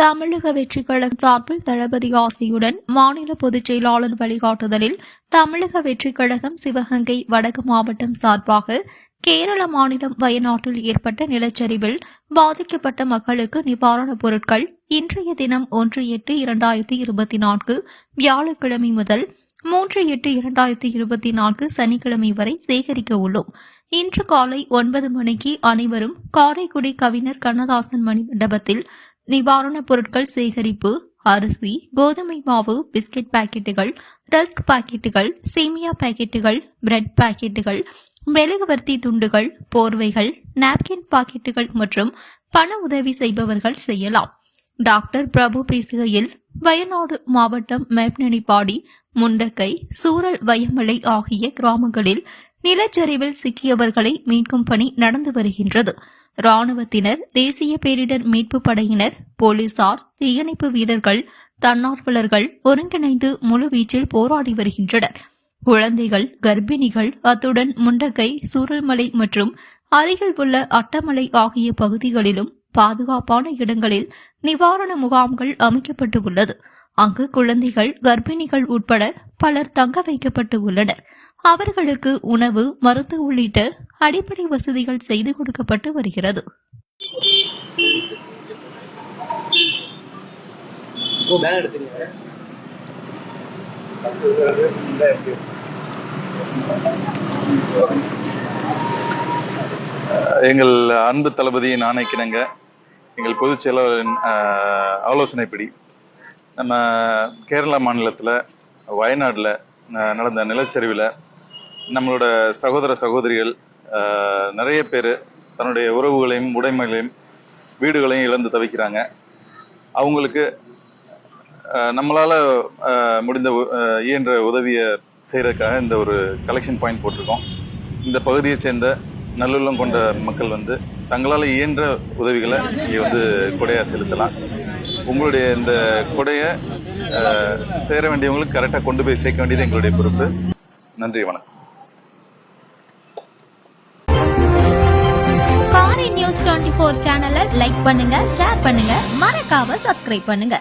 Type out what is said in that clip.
தமிழக வெற்றி கழகம் சார்பில் தளபதி ஆசையுடன் மாநில பொதுச் செயலாளர் வழிகாட்டுதலில் தமிழக வெற்றி கழகம் சிவகங்கை வடக்கு மாவட்டம் சார்பாக கேரள மாநிலம் வயநாட்டில் ஏற்பட்ட நிலச்சரிவில் பாதிக்கப்பட்ட மக்களுக்கு நிவாரணப் பொருட்கள் இன்றைய தினம் ஒன்று எட்டு இரண்டாயிரத்தி இருபத்தி நான்கு வியாழக்கிழமை முதல் மூன்று எட்டு இரண்டாயிரத்தி இருபத்தி நான்கு சனிக்கிழமை வரை சேகரிக்க உள்ளோம். இன்று காலை ஒன்பது மணிக்கு அனைவரும் காரைக்குடி கவிஞர் கண்ணதாசன் மணி மண்டபத்தில் நிவாரணப் பொருட்கள் சேகரிப்பு அரிசி கோதுமை மாவு பிஸ்கட் பாக்கெட்டுகள் ரஸ்க் பாக்கெட்டுகள் சேமியா பாக்கெட்டுகள் பிரெட் பாக்கெட்டுகள் மெழுகுவர்த்தி துண்டுகள் போர்வைகள் நாப்கின் பாக்கெட்டுகள் மற்றும் பண உதவி செய்பவர்கள் செய்யலாம். டாக்டர் பிரபு பேசுகையில் வயநாடு மாவட்டம் மேப்னனிப்பாடி முண்டக்கை சூரல் வயமலை ஆகிய கிராமங்களில் நிலச்சரிவில் சிக்கியவர்களை மீட்கும் பணி நடந்து வருகின்றது. ராணுவத்தினர் தேசிய பேரிடர் மீட்பு படையினர் போலீசார் தீயணைப்பு வீரர்கள் தன்னார்வலர்கள் ஒருங்கிணைந்து முழுவீச்சில் போராடி வருகின்றனர். குழந்தைகள் கர்ப்பிணிகள் அத்துடன் முண்டக்கை சூரல்மலை மற்றும் அருகில் உள்ள அட்டமலை ஆகிய பகுதிகளிலும் பாதுகாப்பான இடங்களில் நிவாரண முகாம்கள் அமைக்கப்பட்டு உள்ளது. அங்கு குழந்தைகள் கர்ப்பிணிகள் உட்பட பலர் தங்க வைக்கப்பட்டு உள்ளனர். அவர்களுக்கு உணவு மருத்துவ உள்ளிட்ட அடிப்படை வசதிகள் செய்து கொடுக்கப்பட்டு வருகிறது. எங்கள் அன்பு தளபதியின் ஆணைக்கிணங்க எங்கள் பொதுச் செயலாளரின் ஆலோசனைப்படி நம்ம கேரளா மாநிலத்தில் வயநாட்டில் நடந்த நிலச்சரிவில் நம்மளோட சகோதர சகோதரிகள் நிறைய பேர் தன்னுடைய உறவுகளையும் உடைமைகளையும் வீடுகளையும் இழந்து தவிக்கிறாங்க. அவங்களுக்கு நம்மளால் முடிந்த உ- இயன்ற உதவியை செய்கிறதுக்காக இந்த ஒரு கலெக்ஷன் பாயிண்ட் போட்டிருக்கோம். இந்த பகுதியை சேர்ந்த நல்லுள்ளம் கொண்ட மக்கள் வந்து தங்களால் இயன்ற உதவிகளை இங்கே வந்து கொடையாக செலுத்தலாம். உங்களுடைய இந்த கொடையை சேர வேண்டியவங்களுக்கு கரெக்டாக கொண்டு போய் சேர்க்க வேண்டியது எங்களுடைய பொறுப்பு. நன்றி வணக்கம். காரை நியூஸ் டுவெண்ட்டி ஃபோர் சேனலை லைக் பண்ணுங்க ஷேர் பண்ணுங்க மறக்காம சப்ஸ்கிரைப் பண்ணுங்க.